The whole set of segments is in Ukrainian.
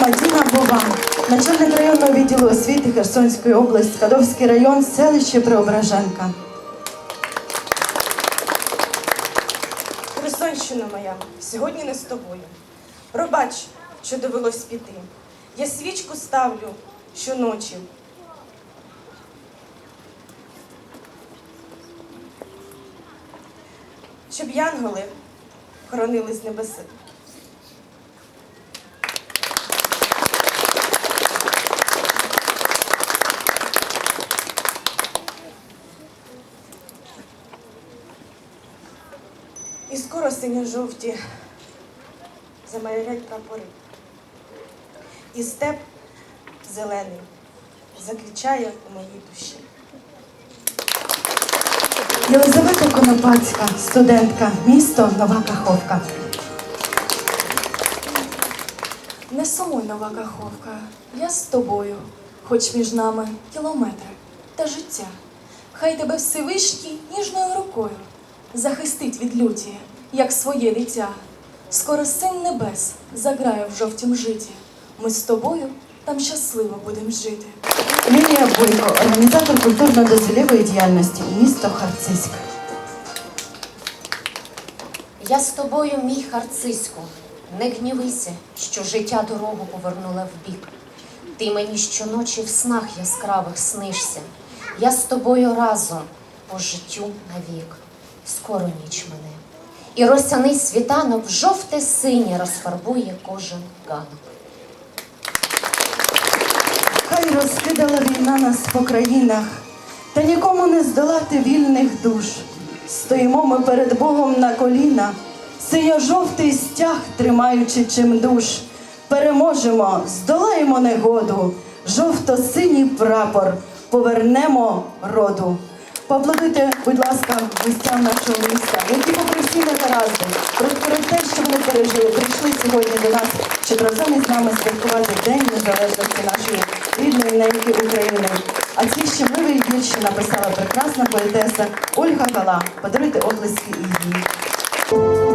Мадіна Бова, начальник районного відділу освіти Херсонської області, Кадовський район, селище Преображенка. Херсонщина моя, сьогодні не з тобою. Пробач, що довелось піти. Я свічку ставлю щоночі. Щоб янголи хоронили з небеси. Скоро синьо-жовті замайорять прапори. І степ зелений закричає у моїй душі. Єлизавета Конопацька, студентка, місто Нова Каховка. Не сумуй, нова каховка, я з тобою, хоч між нами кілометри та життя. Хай тебе Всевишній ніжною рукою захистить від люті, як своє дитя. Скоро син небес заграє в жовтім житі. Ми з тобою там щасливо будем жити. Лілія Бойко, організатор культурно-дозвілєвої діяльності, місто Харциськ. Я з тобою, мій харциську, не гнівися, що життя дорогу повернула вбік. Ти мені щоночі в снах яскравих снишся. Я з тобою разом по життю навік. Скоро ніч мене. І росяний світанок в жовте синє розфарбує кожен ганок. Хай розкидала війна нас по країнах, та нікому не здолати вільних душ. Стоїмо ми перед Богом на коліна, синьо-жовтий стяг тримаючи чим душ. Переможемо, здолаємо негоду, жовто-синій прапор повернемо роду. Поаплодуйте, будь ласка, гостям нашого міста, які попри всі негаразди, про те, що вони пережили, прийшли сьогодні до нас, щоб разом із нами святкувати День Незалежності нашої рідної неньки України. А ці щемливі вірші написала прекрасна поетеса Ольга Гала. Подаруйте оплески і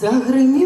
Загримі.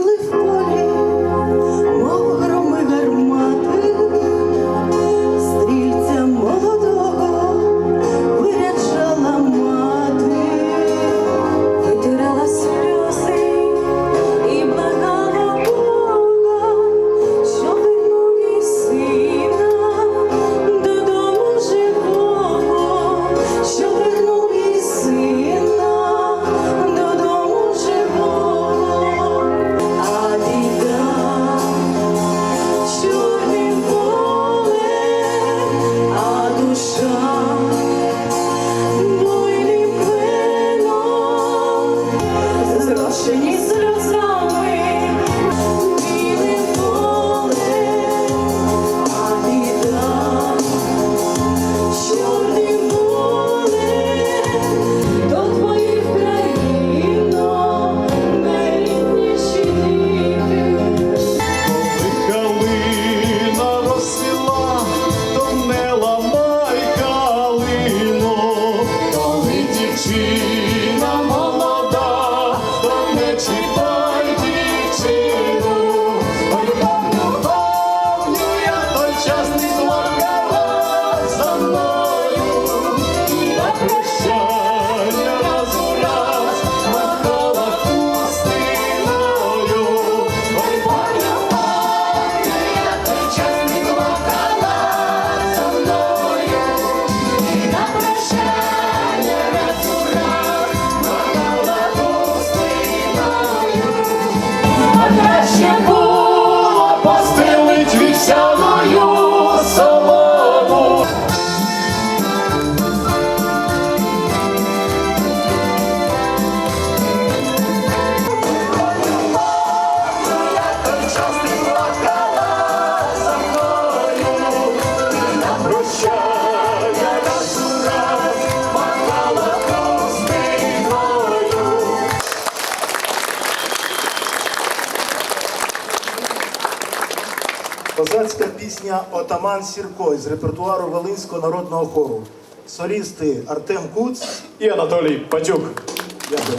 Таман Сірко із репертуару Волинського народного хору. Солісти Артем Куц і Анатолій Патюк. Дякую.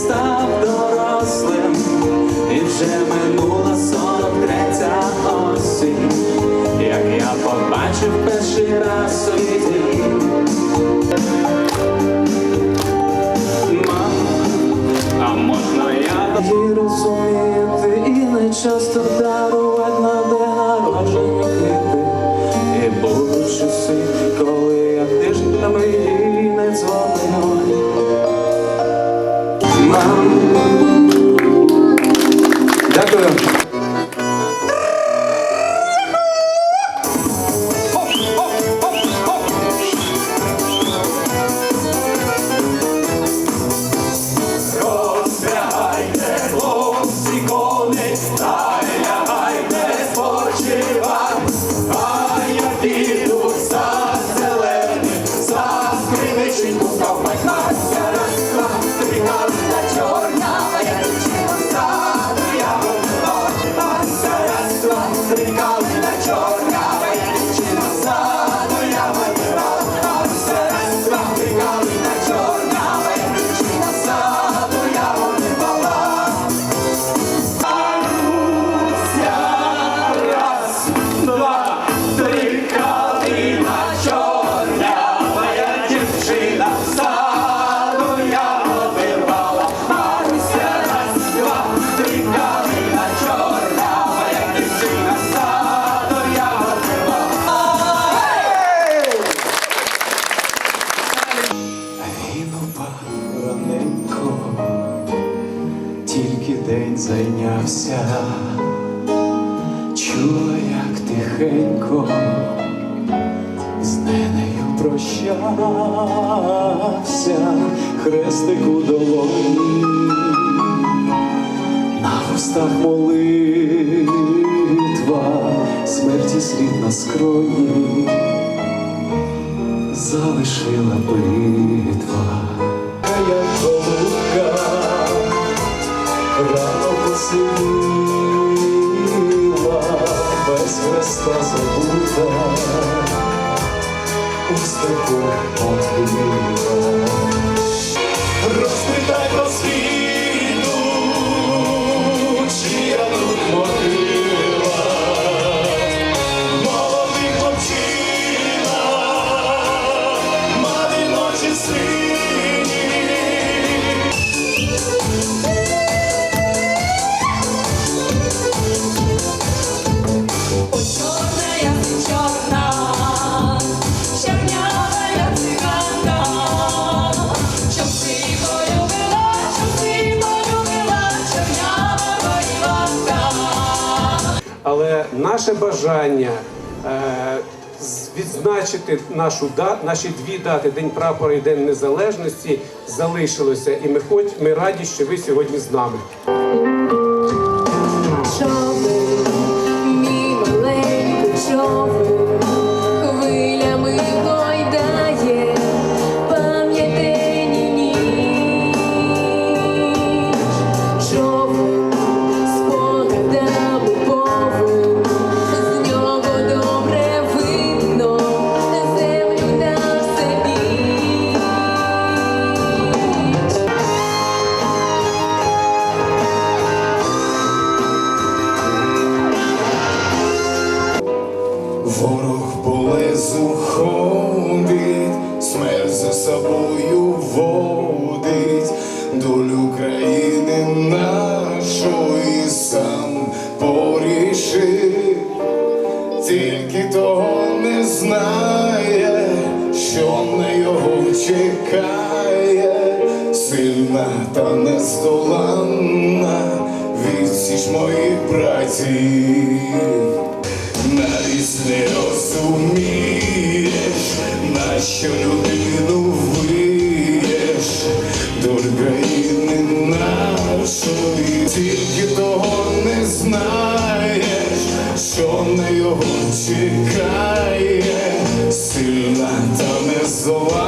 став до. тільки день зайнявся, чула, як тихенько з нею прощався хрестику долоні, на вустах молитва, смерті слід на скроні, залишила битва. рано посиділа, без хреста забута, у степу похила. Розпитай про світ. Наше бажання е, відзначити нашу да, наші дві дати День прапора і День Незалежності залишилося. І ми хоч ми раді, що ви сьогодні з нами. Чекає, сильна та нездоланна відсіч моїх братів. Навіть не розумієш, на що людину виєш до країни нашої, тільки того не знаєш, що на його чекає, сильна та незламна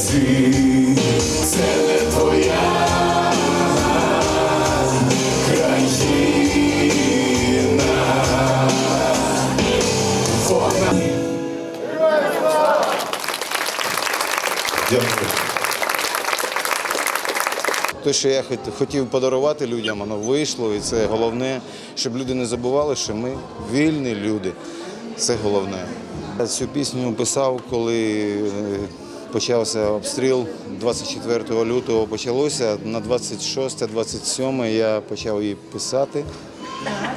братів, це не твоя країна. Вона Дякую. Те, що я хотів подарувати людям, воно вийшло, і це головне, щоб люди не забували, що ми вільні люди. Це головне. Я цю пісню писав, коли е, почався обстріл 24 лютого почалося. На 26-27 я почав її писати.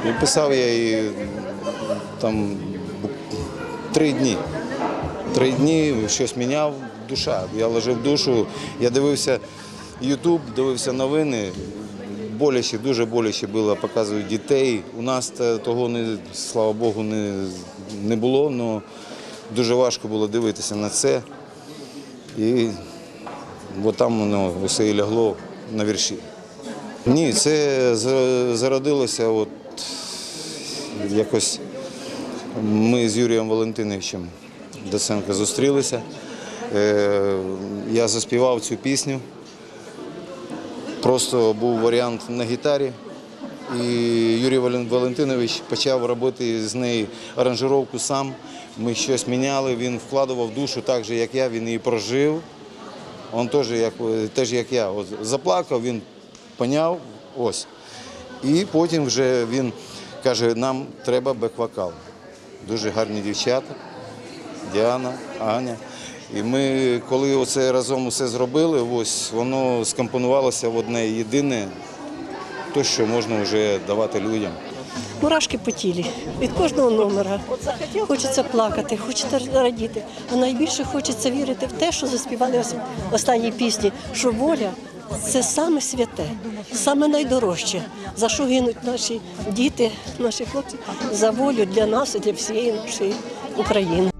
І писав я її там три дні. Три дні щось міняв душа. Я лежав душу, я дивився Ютуб, дивився новини. Боляче, дуже боляче було, показують дітей. У нас того не, слава Богу, не, не було, але дуже важко було дивитися на це. І от там воно все і лягло на вірші. Ні, це зародилося от якось ми з Юрієм Валентиновичем Доценко зустрілися. Е, Я заспівав цю пісню. Просто був варіант на гітарі. І Юрій Вален- Валентинович почав робити з неї аранжировку сам. Ми щось міняли, він вкладував душу так же, як я, він її прожив. Він теж як, теж як я. От заплакав, він поняв, ось. І потім вже він каже, нам треба бек-вокал. Дуже гарні дівчата, Діана, Аня. І ми, коли оце разом усе зробили, ось воно скомпонувалося в одне єдине, те, що можна вже давати людям. Мурашки по тілі від кожного номера. Хочеться плакати, хочеться радіти. А найбільше хочеться вірити в те, що заспівали ос- останні пісні, що воля це саме святе, саме найдорожче, за що гинуть наші діти, наші хлопці, за волю для нас і для всієї нашої України.